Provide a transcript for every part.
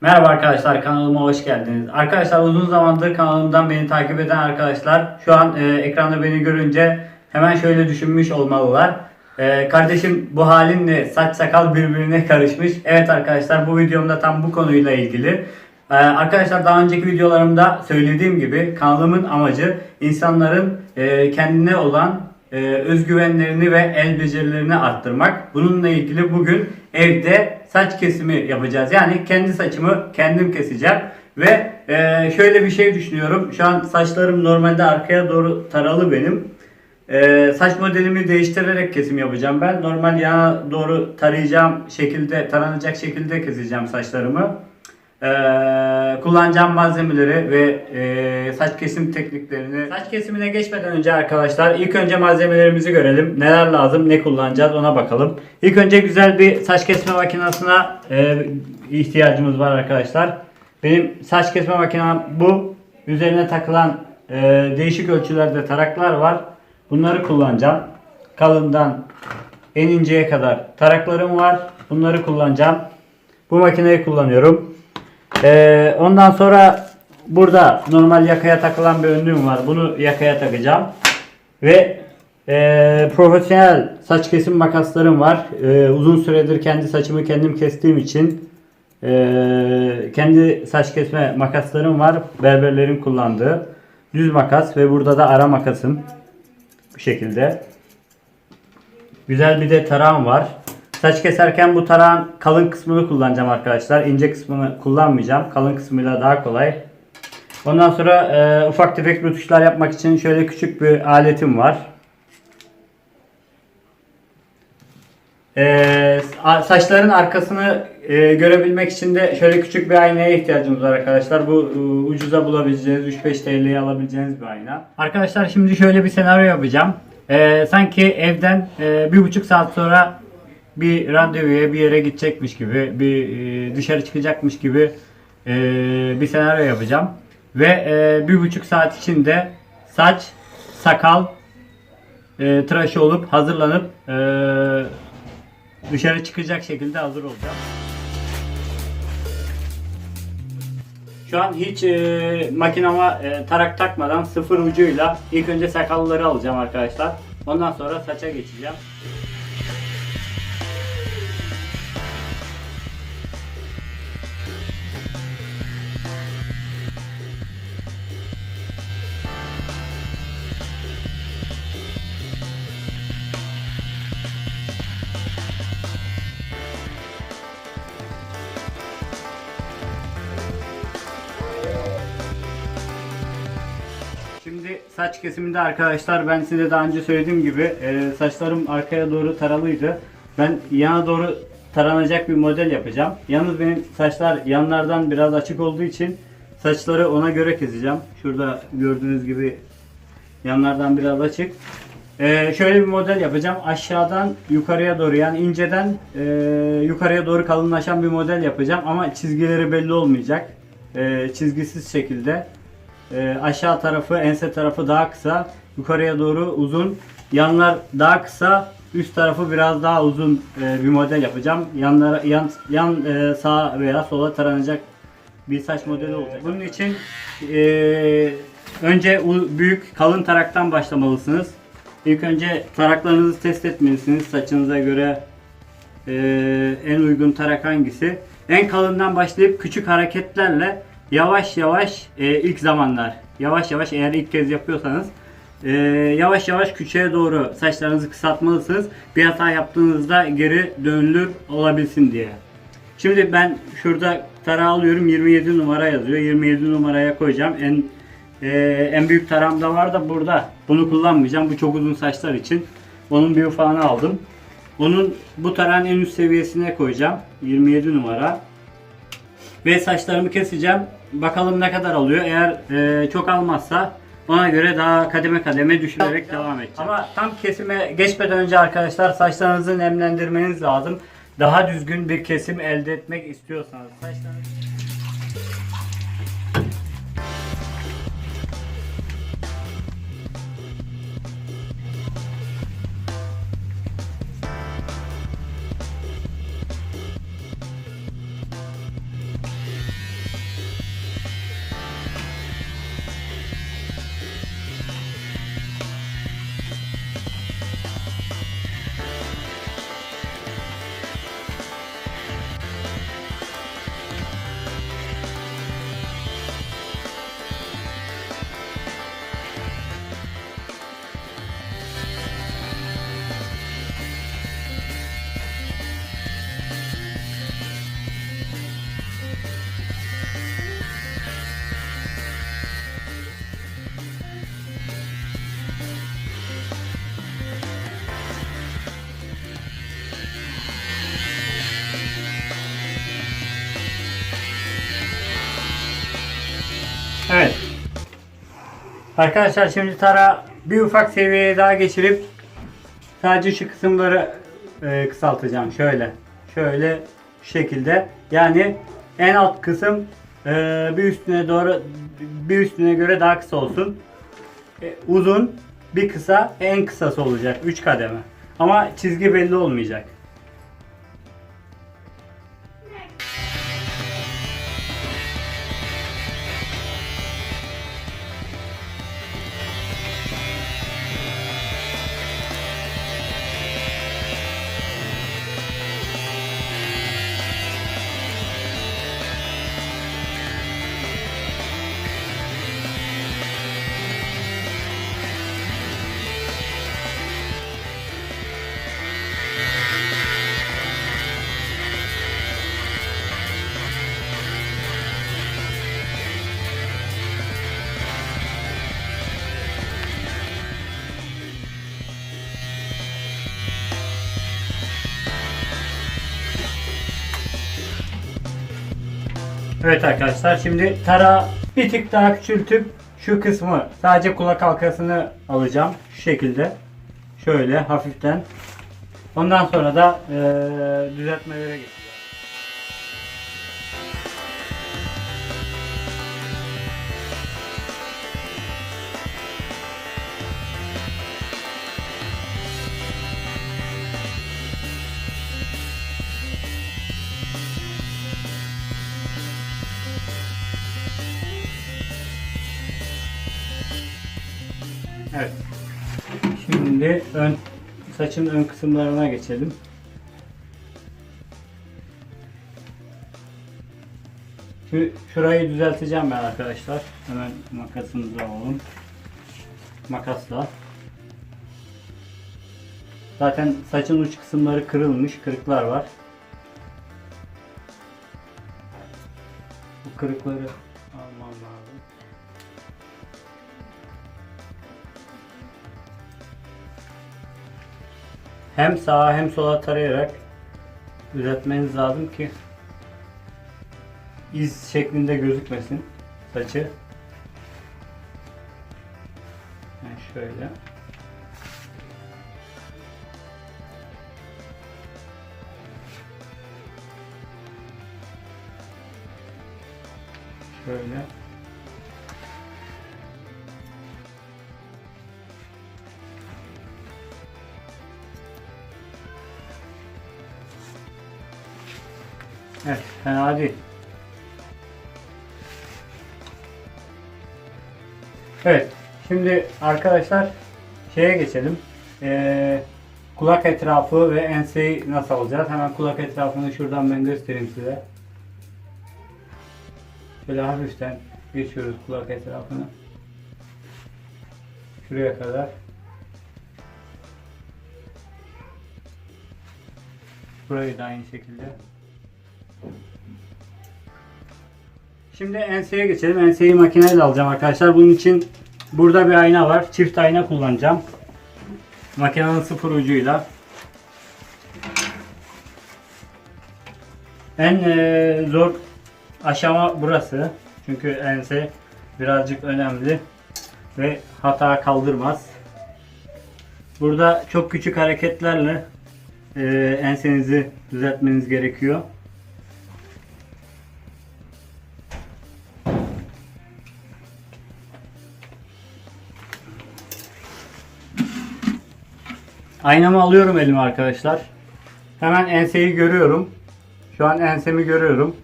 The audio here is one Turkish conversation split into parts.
Merhaba arkadaşlar kanalıma hoş geldiniz. Arkadaşlar uzun zamandır kanalımdan beni takip eden arkadaşlar şu an e, ekranda beni görünce hemen şöyle düşünmüş olmalılar. E, kardeşim bu halinle saç sakal birbirine karışmış. Evet arkadaşlar bu videomda tam bu konuyla ilgili. E, arkadaşlar daha önceki videolarımda söylediğim gibi kanalımın amacı insanların e, kendine olan e, özgüvenlerini ve el becerilerini arttırmak. Bununla ilgili bugün evde saç kesimi yapacağız. Yani kendi saçımı kendim keseceğim. Ve e, şöyle bir şey düşünüyorum. Şu an saçlarım normalde arkaya doğru taralı benim. E, saç modelimi değiştirerek kesim yapacağım ben. Normal yana doğru tarayacağım şekilde, taranacak şekilde keseceğim saçlarımı. Ee, kullanacağım malzemeleri ve e, saç kesim tekniklerini saç kesimine geçmeden önce arkadaşlar ilk önce malzemelerimizi görelim. Neler lazım, ne kullanacağız ona bakalım. İlk önce güzel bir saç kesme makinesine e, ihtiyacımız var arkadaşlar. Benim saç kesme makinem bu. Üzerine takılan e, değişik ölçülerde taraklar var. Bunları kullanacağım. Kalından en inceye kadar taraklarım var. Bunları kullanacağım. Bu makineyi kullanıyorum. Ee, ondan sonra burada normal yakaya takılan bir önlüğüm var. Bunu yakaya takacağım. Ve e, profesyonel saç kesim makaslarım var. E, uzun süredir kendi saçımı kendim kestiğim için e, kendi saç kesme makaslarım var. Berberlerin kullandığı. Düz makas ve burada da ara makasım. Bu şekilde. Güzel bir de tarağım var. Saç keserken bu tarağın kalın kısmını kullanacağım arkadaşlar. İnce kısmını kullanmayacağım. Kalın kısmıyla daha kolay. Ondan sonra e, ufak tefek rötuşlar yapmak için şöyle küçük bir aletim var. E, saçların arkasını e, görebilmek için de şöyle küçük bir aynaya ihtiyacımız var arkadaşlar. Bu e, ucuza bulabileceğiniz 3-5 TL'ye alabileceğiniz bir ayna. Arkadaşlar şimdi şöyle bir senaryo yapacağım. E, sanki evden e, bir buçuk saat sonra bir randevuya bir yere gidecekmiş gibi bir e, dışarı çıkacakmış gibi e, bir senaryo yapacağım ve e, bir buçuk saat içinde saç sakal tıraşı olup hazırlanıp dışarı çıkacak şekilde hazır olacağım. Şu an hiç e, makinama e, tarak takmadan sıfır ucuyla ilk önce sakalları alacağım arkadaşlar. Ondan sonra saça geçeceğim. Saç kesiminde arkadaşlar ben size daha önce söylediğim gibi e, saçlarım arkaya doğru taralıydı. Ben yana doğru taranacak bir model yapacağım. Yalnız benim saçlar yanlardan biraz açık olduğu için saçları ona göre keseceğim. Şurada gördüğünüz gibi yanlardan biraz açık. E, şöyle bir model yapacağım. Aşağıdan yukarıya doğru yani inceden e, yukarıya doğru kalınlaşan bir model yapacağım. Ama çizgileri belli olmayacak. E, çizgisiz şekilde. Ee, aşağı tarafı, ense tarafı daha kısa, yukarıya doğru uzun, yanlar daha kısa, üst tarafı biraz daha uzun e, bir model yapacağım. Yanlara yan yan e, sağa veya sola taranacak bir saç modeli olacak. Bunun için e, önce büyük kalın taraktan başlamalısınız. İlk önce taraklarınızı test etmelisiniz saçınıza göre e, en uygun tarak hangisi. En kalından başlayıp küçük hareketlerle yavaş yavaş e, ilk zamanlar yavaş yavaş eğer ilk kez yapıyorsanız e, yavaş yavaş küçüğe doğru saçlarınızı kısaltmalısınız. Bir hata yaptığınızda geri dönülür olabilsin diye. Şimdi ben şurada tarağı alıyorum 27 numara yazıyor. 27 numaraya koyacağım. En e, en büyük tarağım da var da burada. Bunu kullanmayacağım. Bu çok uzun saçlar için. Onun bir ufağını aldım. Onun bu tarağın en üst seviyesine koyacağım. 27 numara. Ve saçlarımı keseceğim. Bakalım ne kadar alıyor. Eğer e, çok almazsa ona göre daha kademe kademe düşürerek devam edeceğim. Ama tam kesime geçmeden önce arkadaşlar saçlarınızı nemlendirmeniz lazım. Daha düzgün bir kesim elde etmek istiyorsanız saçlarınızı Arkadaşlar şimdi tara bir ufak seviyeye daha geçirip sadece şu kısımları e, kısaltacağım. Şöyle. Şöyle şu şekilde. Yani en alt kısım e, bir üstüne doğru bir üstüne göre daha kısa olsun. E, uzun bir kısa en kısası olacak. 3 kademe. Ama çizgi belli olmayacak. Evet arkadaşlar şimdi tara bir tık daha küçültüp şu kısmı sadece kulak halkasını alacağım şu şekilde şöyle hafiften ondan sonra da eee, düzeltmelere geçeceğim. Evet. Şimdi ön saçın ön kısımlarına geçelim. Şu, şurayı düzelteceğim ben arkadaşlar. Hemen makasımızı alalım. Makasla. Zaten saçın uç kısımları kırılmış, kırıklar var. Bu kırıkları Hem sağa hem sola tarayarak düzeltmeniz lazım ki iz şeklinde gözükmesin saçı. Yani şöyle. Şöyle. Evet, fena değil. Evet, şimdi arkadaşlar şeye geçelim. Ee, kulak etrafı ve enseyi nasıl alacağız? Hemen kulak etrafını şuradan ben göstereyim size. Şöyle hafiften geçiyoruz kulak etrafını. Şuraya kadar. Burayı da aynı şekilde. Şimdi enseye geçelim. Enseyi makineyle alacağım arkadaşlar. Bunun için burada bir ayna var. Çift ayna kullanacağım. Makinenin sıfır ucuyla. En eee, zor aşama burası. Çünkü ense birazcık önemli ve hata kaldırmaz. Burada çok küçük hareketlerle eee, ensenizi düzeltmeniz gerekiyor. Aynamı alıyorum elime arkadaşlar. Hemen enseyi görüyorum. Şu an ensemi görüyorum.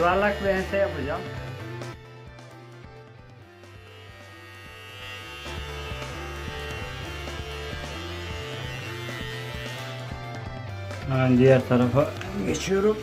Yuvarlak bir ense yapacağım. Hemen diğer tarafa geçiyorum.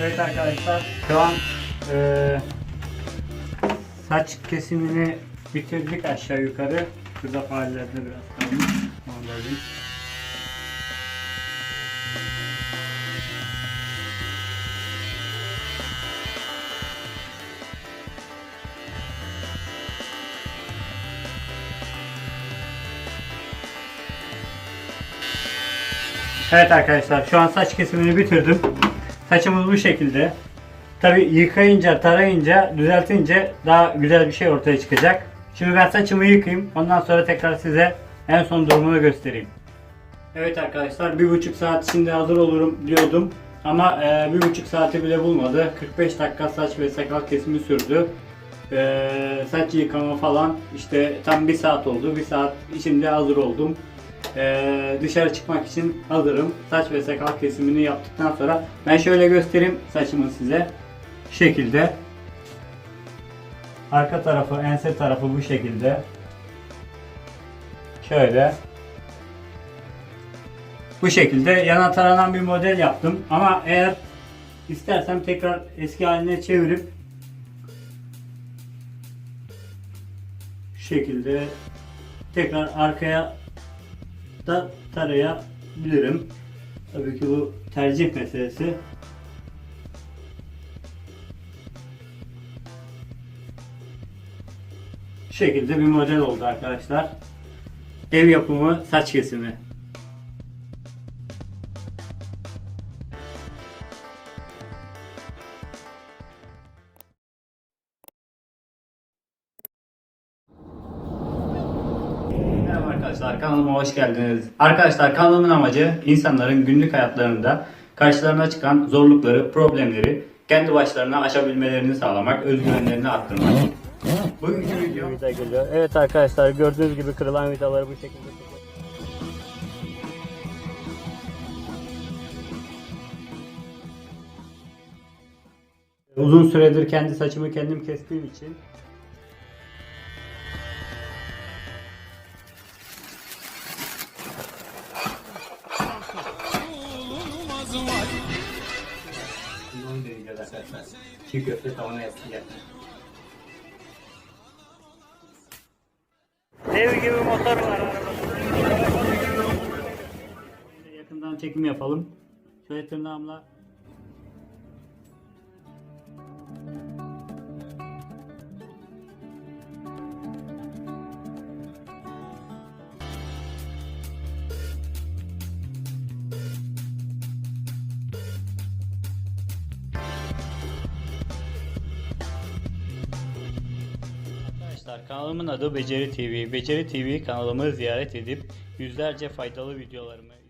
Evet arkadaşlar şu an eee, saç kesimini bitirdik aşağı yukarı. Şurada faaliyette biraz kalmış. Onları. Evet arkadaşlar şu an saç kesimini bitirdim. Saçımız bu şekilde. Tabi yıkayınca, tarayınca, düzeltince daha güzel bir şey ortaya çıkacak. Şimdi ben saçımı yıkayayım. Ondan sonra tekrar size en son durumunu göstereyim. Evet arkadaşlar bir buçuk saat içinde hazır olurum diyordum. Ama e, bir buçuk saati bile bulmadı. 45 dakika saç ve sakal kesimi sürdü. E, saç yıkama falan işte tam bir saat oldu. Bir saat içinde hazır oldum. Ee, dışarı çıkmak için hazırım. Saç ve sakal kesimini yaptıktan sonra ben şöyle göstereyim saçımı size. Şu şekilde. Arka tarafı, ense tarafı bu şekilde. Şöyle. Bu şekilde yana taranan bir model yaptım. Ama eğer istersem tekrar eski haline çevirip şekilde tekrar arkaya da tarayabilirim. Tabii ki bu tercih meselesi. Şekilde bir model oldu arkadaşlar. Ev yapımı saç kesimi. Merhaba arkadaşlar kanalıma hoş geldiniz. Arkadaşlar kanalımın amacı insanların günlük hayatlarında karşılarına çıkan zorlukları, problemleri kendi başlarına aşabilmelerini sağlamak, özgüvenlerini arttırmak. Bugünkü video vida geliyor. Evet arkadaşlar gördüğünüz gibi kırılan vidaları bu şekilde Uzun süredir kendi saçımı kendim kestiğim için arkadaşlar. Çiğ köfte tavana yapacağız. Dev gibi motor var. Yakından çekim yapalım. Şöyle tırnağımla kanalımın adı Beceri TV. Beceri TV kanalımı ziyaret edip yüzlerce faydalı videolarımı.